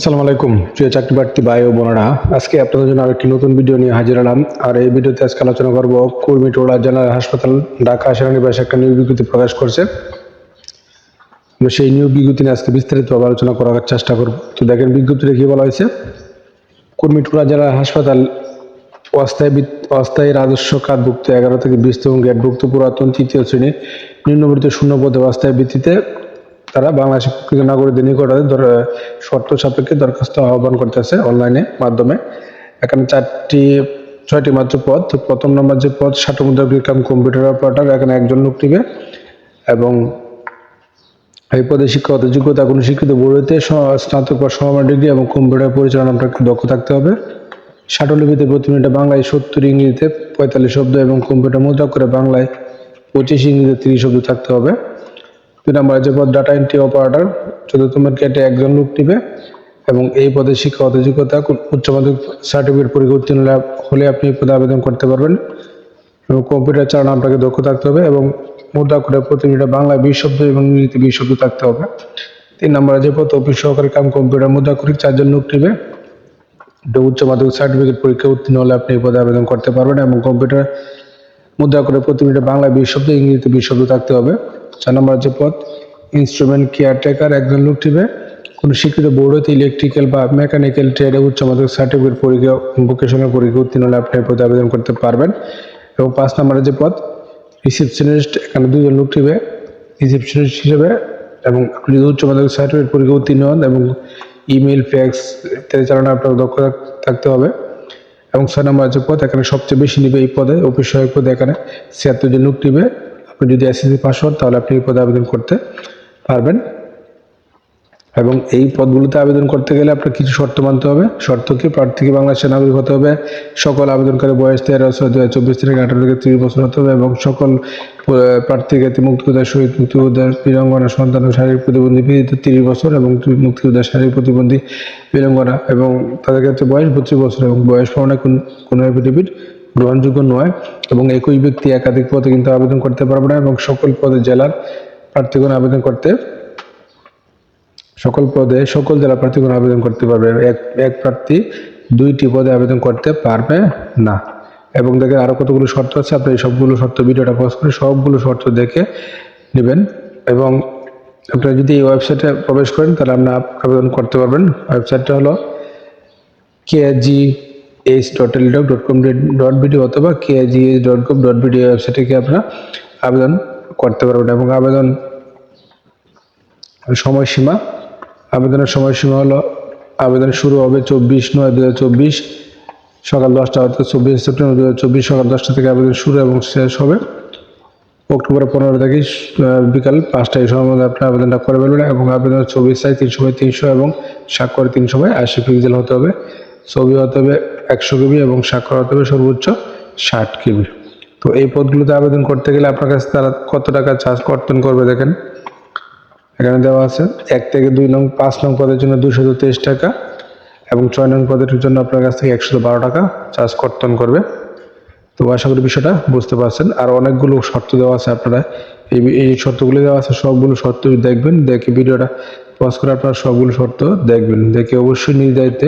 আসসালামু আলাইকুম, প্রিয় চাকরি প্রার্থী ভাই ও বোনেরা। আজকে আপনাদের জন্য আরেকটি নতুন ভিডিও নিয়ে হাজির হলাম। আর এই ভিডিওতে আজকে আলোচনা করব কুর্মিটোলা জেনারেল হাসপাতাল, ঢাকা সেনানিবাস একটা নিয়োগ বিজ্ঞপ্তি প্রকাশ করছে। আমরা সেই নিয়োগ বিজ্ঞপ্তি নিয়ে আজকে বিস্তারিতভাবে আলোচনা করার চেষ্টা করব। তো দেখেন, বিজ্ঞপ্তিতে কি বলা হয়েছে? কুর্মিটোলা জেনারেল হাসপাতাল, অস্থায়ী অস্থায়ী রাজস্ব খাতভুক্ত এগারো থেকে বিশতম গ্রেডভুক্ত পুরাতন তৃতীয় শ্রেণি নিম্নবর্তিত শূন্য পদে অস্থায়ী ভিত্তিতে তারা বাংলাদেশের প্রকৃত নাগরিকদের নিকট শর্ত সাপেক্ষে দরখাস্ত আহ্বান করতেছে অনলাইনে মাধ্যমে। এখানে চারটি, ছয়টি মাত্র পদ। প্রথম নম্বর যে পদ ষাট মুদ্রা কম্পিউটার অপারেটর। এখানে একজন লোক নিবে এবং এই পদে শিক্ষাগত যোগ্যতা কোনো শিক্ষিত বোর্ডেতে স্নাতক বা সমমান ডিগ্রি এবং কম্পিউটার পরিচালনা আপনাকে দক্ষ থাকতে হবে। ষাটলিপিতে প্রতি মিনিটে বাংলায় সত্তর ইংরেজিতে পঁয়তাল্লিশ শব্দ এবং কম্পিউটার মুদ্রা করে বাংলায় পঁচিশ ইংরেজিতে তিরিশ শব্দ থাকতে হবে। দুই নম্বর যে পদ ডাটা এন্ট্রি অপারেটর চতুর্থ কেটে একজন লোক নিবে এবং এই পদে শিক্ষাগত যোগ্যতা উচ্চ মাধ্যমিক সার্টিফিকেট হলে- হলে আপনি এই পদে আবেদন করতে পারবেন। এবং কম্পিউটার চালানো আপনাকে দক্ষ থাকতে হবে এবং মুদ্রা করে প্রতি মিনিটে বাংলায় বিশ শব্দ এবং ইংরেজিতে বিশ শব্দ থাকতে হবে। তিন নম্বরে যে পদ অফিস সহকারী কাম কম্পিউটার মুদ্রা করে চারজন লোক নিবে। উচ্চ মাধ্যমিক সার্টিফিকেট পরীক্ষা উত্তীর্ণ হলে আপনি এই পদে আবেদন করতে পারবেন এবং কম্পিউটার মুদ্রা করে প্রতি মিনিটে বাংলায় বিশ শব্দ, ইংরেজিতে বিশ শব্দ থাকতে হবে। চার নম্বর যে পদ ইনস্ট্রুমেন্ট কেয়ারটেকার একজন লোক টিবে কোনো শিক্ষিত বোর্ড হতে ইলেকট্রিক্যাল বা মেকানিক্যাল ট্রেডে উচ্চ মাধ্যমিক সার্টিফিকেট পরীক্ষা ভোকেশনাল পরীক্ষা উত্তীর্ণ হলে আপনি পদে আবেদন করতে পারবেন। এবং পাঁচ নম্বরের যে পদ রিসেপশনিস্ট এখানে দুজন লোক টিবে রিসেপশনিস্ট হিসেবে এবং আপনি যদি উচ্চ মাধ্যমিক সার্টিফিকেট পরীক্ষা উত্তীর্ণ হন এবং ইমেল ফ্যাক্স ইত্যাদি চালানো আপনার দক্ষ থাকতে হবে। এবং ছয় নম্বর যে পদ, এখানে সবচেয়ে বেশি নিবে এই পদে, অফিস সহায়ক পদে এখানে ছিয়াত্তর জন লোক নিবে আপনি যদি এসএসসি পাস হন, তাহলে আপনি এই পদে আবেদন করতে পারবেন। এবং এই পদগুলোতে আবেদন করতে গেলে আপনার কিছু শর্ত মানতে হবে। শর্ত কি? প্রার্থীকে বাংলাদেশের নাগরিক হতে হবে। সকল আবেদনকারী বয়স তেরো ছয় দু হাজার চব্বিশ থেকে আঠারো থেকে ত্রিশ বছর হতে হবে এবং সকল প্রার্থীকে মুক্তিযোদ্ধার শহীদ মুক্তিযোদ্ধার বীরাঙ্গনা, সন্তান ও শারীরিক প্রতিবন্ধী বিহিত তিরিশ বছর এবং মুক্তিযোদ্ধার শারীরিক প্রতিবন্ধী বীরাঙ্গনা এবং তাদের ক্ষেত্রে বয়স বত্রিশ বছর এবং বয়স প্রমাণে কোনো এফিডেভিট গ্রহণযোগ্য নয় এবং একই ব্যক্তি একাধিক পদে কিন্তু আবেদন করতে পারবে না এবং সকল পদে জেলার প্রার্থীগণ আবেদন করতে সকল পদে সকল জেলা প্রার্থীগণ আবেদন করতে পারবে। এক এক প্রার্থী দুইটি পদে আবেদন করতে পারবে না। এবং দেখে আরও কতগুলো শর্ত আছে আপনি এই সবগুলো শর্ত ভিডিওটা পজ করে সবগুলো শর্ত দেখে নেবেন এবং আপনারা যদি এই ওয়েবসাইটে প্রবেশ করেন তাহলে আপনার আবেদন করতে পারবেন। ওয়েবসাইটটা হলো K G H dot Teletalk dot com dot BD অথবা K G S dot com dot BD ওয়েবসাইটে গিয়ে আপনারা আবেদন করতে পারবেন এবং আবেদন সময়সীমা আবেদনের সময়সীমা হলো আবেদন শুরু হবে চব্বিশ নয় দু চব্বিশ সকাল দশটা হতে চব্বিশ সেপ্টেম্বর দু চব্বিশ সকাল দশটা থেকে আবেদন শুরু এবং শেষ হবে। অক্টোবর পনেরো আহ, বিকাল পাঁচটায় সময় মধ্যে আপনি আবেদনটা করে ফেলবেন এবং আবেদনের ছবি সাইজ তিনশো বাই তিনশো এবং স্বাক্ষর তিনশো বাই আশি পিক্সেল হতে হবে। ছবি হতে হবে একশো কেবি এবং স্বাক্ষর হবে সর্বোচ্চ ষাট কেবি। তো এই পদগুলোতে আবেদন করতে গেলে আপনার কাছে তারা কত টাকা চার্জ কর্তন করবে দেখেন। এখানে দেওয়া আছে, এক থেকে দুই নং, পাঁচ নং পদের জন্য দুশো তেইশ টাকা এবং ছয় নং পদের জন্য আপনার কাছ থেকে একশো বারো টাকা চার্জ কর্তন করবে। তো আশা করি বিষয়টা বুঝতে পারছেন। আর অনেকগুলো শর্ত দেওয়া আছে আপনারা। এই এই শর্তগুলো দেওয়া আছে, সবগুলো শর্ত দেখবেন, দেখে ভিডিওটা পজ করে আপনারা সবগুলো শর্ত দেখবেন। দেখে অবশ্যই নির্ধারিত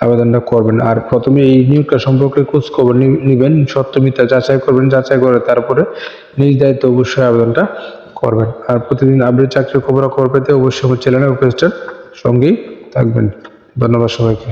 আবেদনটা করবেন। আর প্রথমে এই নিয়োগটা সম্পর্কে খোঁজ খবর নেবেন, শর্ত মিথ্যা যাচাই করবেন, যাচাই করে তারপরে নির্ধারিত অবশ্যই আবেদনটা করবেন। আর প্রতিদিন আপডেট চাকরির খবর খবর পেতে অবশ্যই আমার চ্যানেল সঙ্গেই থাকবেন। ধন্যবাদ সবাইকে।